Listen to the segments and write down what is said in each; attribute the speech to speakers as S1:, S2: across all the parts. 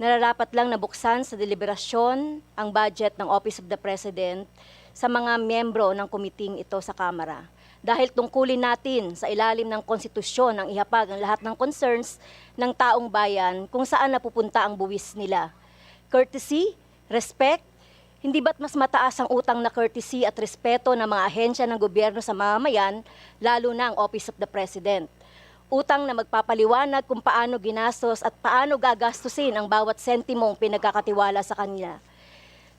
S1: nararapat lang nabuksan sa deliberasyon ang budget ng Office of the President sa mga miyembro ng komiting ito sa Kamara. Dahil tungkulin natin sa ilalim ng konstitusyon ang ihapag ang lahat ng concerns ng taong bayan kung saan napupunta ang buwis nila. Courtesy, respect, hindi ba't mas mataas ang utang na courtesy at respeto ng mga ahensya ng gobyerno sa mamamayan, lalo na ang Office of the President? Utang na magpapaliwanag kung paano ginastos at paano gagastusin ang bawat sentimong pinagkakatiwala sa kanila.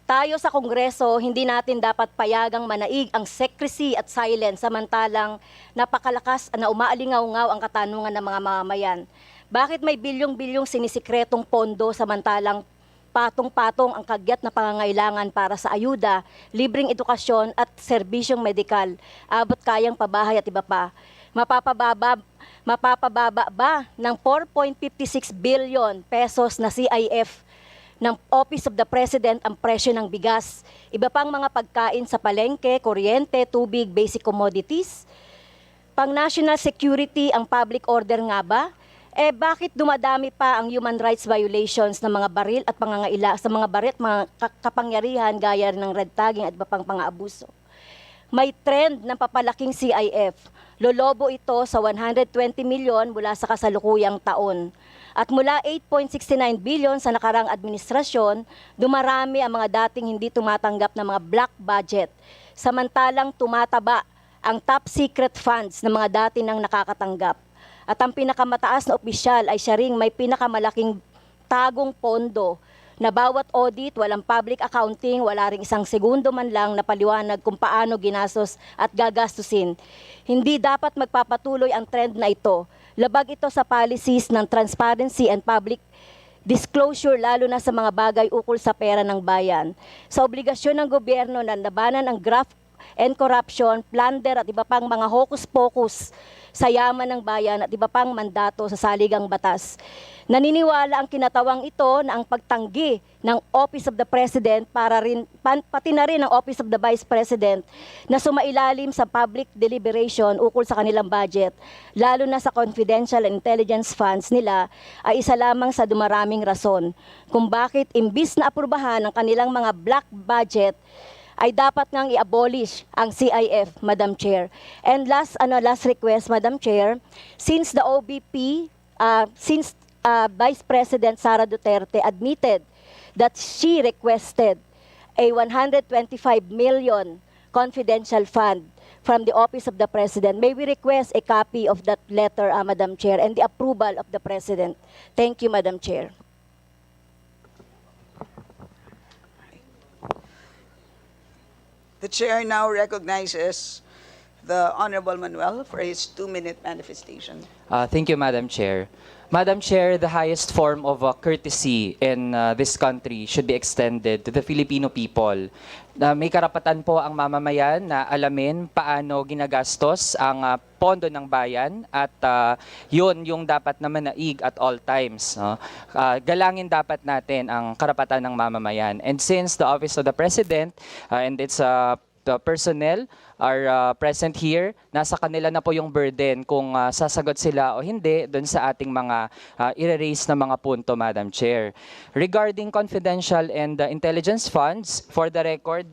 S1: Tayo sa Kongreso, hindi natin dapat payagang manaig ang secrecy at silence samantalang napakalakas na umaalingaw-ngaw ang katanungan ng mga mamamayan. Bakit may bilyong-bilyong sinisikretong pondo samantalang patong-patong ang kagyat na pangangailangan para sa ayuda, libreng edukasyon at serbisyong medikal, abot kayang pabahay at iba pa. Mapapababa, mapapababa ba ng 4.56 billion pesos na CIF ng Office of the President ang presyo ng bigas, iba pang mga pagkain sa palengke, kuryente, tubig, basic commodities. Pang national security ang public order nga ba? Eh bakit dumadami pa ang human rights violations ng mga baril at pangangaila sa mga baril at mga ka- kapangyarihan gaya ng red tagging at pang pang-aabuso? May trend ng papalaking CIF. Lolobo ito sa 120 milyon mula sa kasalukuyang taon. At mula 8.69 billion sa nakarang administrasyon, dumarami ang mga dating hindi tumatanggap ng mga black budget. Samantalang tumataba ang top secret funds ng mga dati nang nakakatanggap. At ang pinakamataas na opisyal ay siya ring may pinakamalaking tagong pondo na bawat audit, walang public accounting, wala ring isang segundo man lang na paliwanag kung paano ginastos at gagastusin. Hindi dapat magpapatuloy ang trend na ito. Labag ito sa policies ng transparency and public disclosure lalo na sa mga bagay ukol sa pera ng bayan. Sa obligasyon ng gobyerno na labanan ang graft and corruption, plunder at iba pang mga hocus-pocus sa yaman ng bayan at iba pang mandato sa saligang batas. Naniniwala ang kinatawang ito na ang pagtanggi ng Office of the President para rin, pan- pati na rin ang Office of the Vice President na sumailalim sa public deliberation ukol sa kanilang budget, lalo na sa confidential and intelligence funds nila, ay isa lamang sa dumaraming rason kung bakit imbis na aprubahan ang kanilang mga black budget, ay dapat ngang i-abolish ang CIF, Madam Chair. And last ano last request, Madam Chair, since the OBP, uh, since uh, Vice President Sara Duterte admitted that she requested a 125 million confidential fund from the Office of the President, may we request a copy of that letter, uh, Madam Chair, and the approval of the President. Thank you, Madam Chair.
S2: The chair now recognizes the Honorable Manuel for his two-minute manifestation.
S3: Uh, thank you, Madam Chair. Madam Chair, the highest form of uh, courtesy in uh, this country should be extended to the Filipino people. Na may karapatan po ang mamamayan na alamin paano ginagastos ang uh, pondo ng bayan at uh, yun yung dapat na manaig at all times. no? Uh, galangin dapat natin ang karapatan ng mamamayan. And since the Office of the President uh, and its uh, personnel are uh, present here. Nasa kanila na po yung burden kung uh, sasagot sila o hindi doon sa ating mga uh, i-raise na mga punto, Madam Chair. Regarding confidential and uh, intelligence funds, for the record,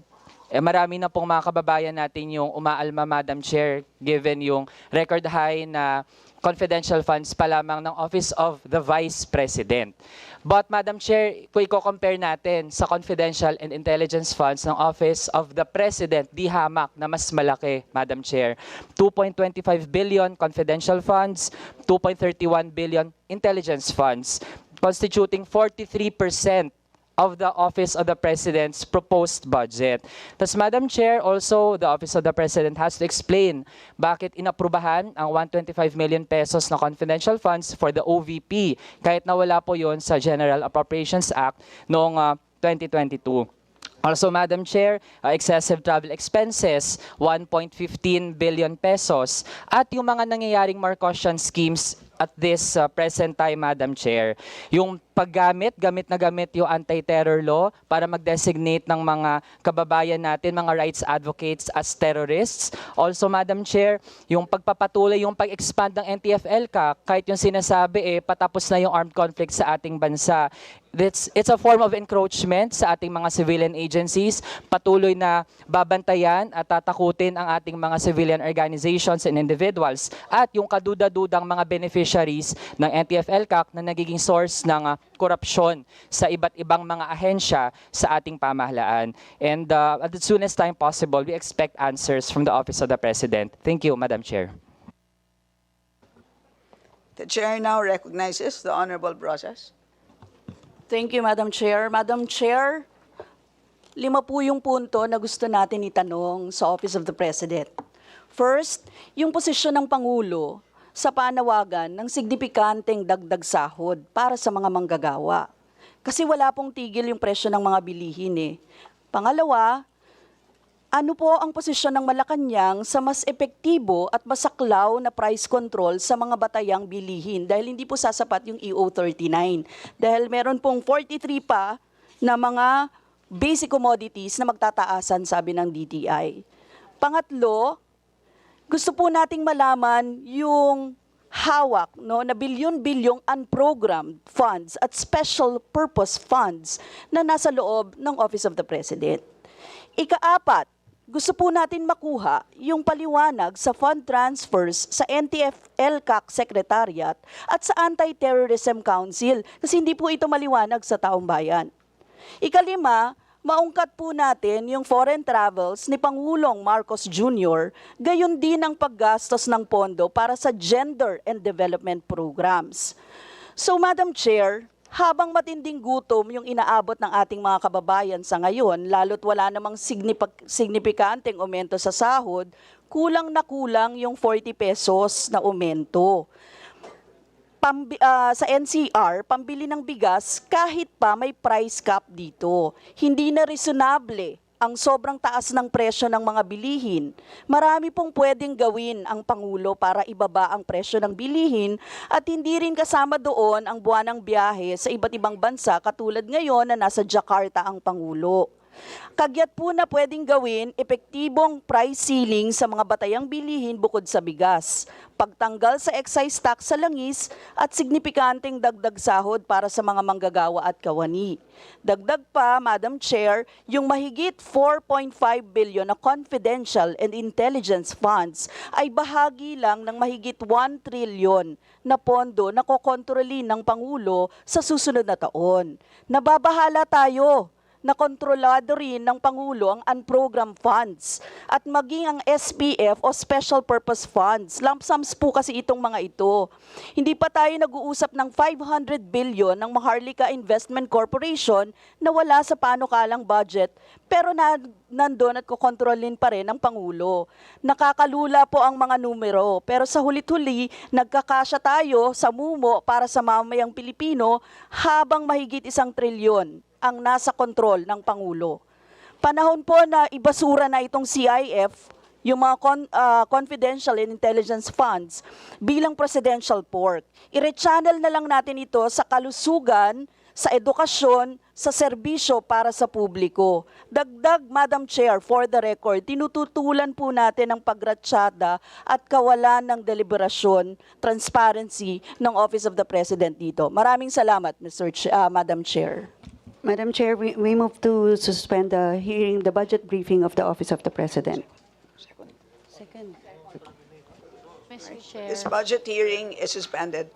S3: eh, marami na pong mga kababayan natin yung umaalma, Madam Chair, given yung record high na confidential funds pa lamang ng Office of the Vice President. But Madam Chair, kung i-compare natin sa confidential and intelligence funds ng Office of the President, di hamak na mas malaki, Madam Chair. 2.25 billion confidential funds, 2.31 billion intelligence funds, constituting 43% of the Office of the President's proposed budget. Tapos, Madam Chair, also, the Office of the President has to explain bakit inaprubahan ang 125 million pesos na confidential funds for the OVP, kahit nawala po yon sa General Appropriations Act noong ah, 2022. Also, Madam Chair, uh, excessive travel expenses, 1.15 billion pesos. At yung mga nangyayaring Marcosian schemes at this uh, present time, Madam Chair, yung paggamit, gamit na gamit yung anti-terror law para mag-designate ng mga kababayan natin, mga rights advocates as terrorists. Also, Madam Chair, yung pagpapatuloy, yung pag-expand ng NTFL ka, kahit yung sinasabi, eh, patapos na yung armed conflict sa ating bansa. It's, it's a form of encroachment sa ating mga civilian agencies. Patuloy na babantayan at tatakutin ang ating mga civilian organizations and individuals at yung kaduda-dudang mga beneficiaries ng NTF-ELCAC na nagiging source ng ah, korupsyon sa iba't ibang mga ahensya sa ating pamahalaan. And uh, at the soonest time possible, we expect answers from the Office of the President. Thank you, Madam Chair.
S2: The chair now recognizes the Honorable Brosas.
S4: Thank you, Madam Chair. Madam Chair, lima po yung punto na gusto natin itanong sa Office of the President. First, yung posisyon ng Pangulo sa panawagan ng signifikanteng dagdag sahod para sa mga manggagawa. Kasi wala pong tigil yung presyo ng mga bilihin eh. Pangalawa, ano po ang posisyon ng Malacanang sa mas epektibo at masaklaw na price control sa mga batayang bilihin dahil hindi po sasapat yung EO39 dahil meron pong 43 pa na mga basic commodities na magtataasan sabi ng DTI. Pangatlo, gusto po nating malaman yung hawak no na bilyon-bilyong unprogrammed funds at special purpose funds na nasa loob ng Office of the President. Ikaapat, gusto po natin makuha yung paliwanag sa fund transfers sa NTF-LCAC Secretariat at sa Anti-Terrorism Council kasi hindi po ito maliwanag sa taong bayan. Ikalima, maungkat po natin yung foreign travels ni Pangulong Marcos Jr., gayon din ang paggastos ng pondo para sa gender and development programs. So Madam Chair, habang matinding gutom yung inaabot ng ating mga kababayan sa ngayon, lalo't wala namang signifikanteng aumento sa sahod, kulang na kulang yung 40 pesos na aumento pambi- ah, sa NCR, pambili ng bigas kahit pa may price cap dito. Hindi na reasonable ang sobrang taas ng presyo ng mga bilihin. Marami pong pwedeng gawin ang Pangulo para ibaba ang presyo ng bilihin at hindi rin kasama doon ang buwanang biyahe sa iba't ibang bansa katulad ngayon na nasa Jakarta ang Pangulo. Kagyat po na pwedeng gawin, epektibong price ceiling sa mga batayang bilihin bukod sa bigas, pagtanggal sa excise tax sa langis at signifikanteng dagdag sahod para sa mga manggagawa at kawani. Dagdag pa, Madam Chair, yung mahigit 4.5 billion na confidential and intelligence funds ay bahagi lang ng mahigit 1 trillion na pondo na kokontrolin ng Pangulo sa susunod na taon. Nababahala tayo na kontrolado rin ng Pangulo ang unprogrammed funds at maging ang SPF o Special Purpose Funds. Lump sums po kasi itong mga ito. Hindi pa tayo nag-uusap ng 500 billion ng Maharlika Investment Corporation na wala sa panukalang budget pero na, nandun at kukontrolin pa rin ng Pangulo. Nakakalula po ang mga numero pero sa hulit-huli nagkakasya tayo sa mumo para sa mamayang Pilipino habang mahigit isang trilyon ang nasa kontrol ng Pangulo. Panahon po na ibasura na itong CIF, yung mga con- ah, confidential and intelligence funds bilang presidential pork. I-rechannel na lang natin ito sa kalusugan, sa edukasyon, sa serbisyo para sa publiko. Dagdag, Madam Chair, for the record, tinututulan po natin ang pagratsyada at kawalan ng deliberasyon, transparency ng Office of the President dito. Maraming salamat, Mr. Ch- ah, Madam Chair.
S5: Madam Chair, we, we move to suspend the hearing, the budget briefing of the Office of the President. Second.
S1: Mr. Chair.
S2: This budget hearing is suspended.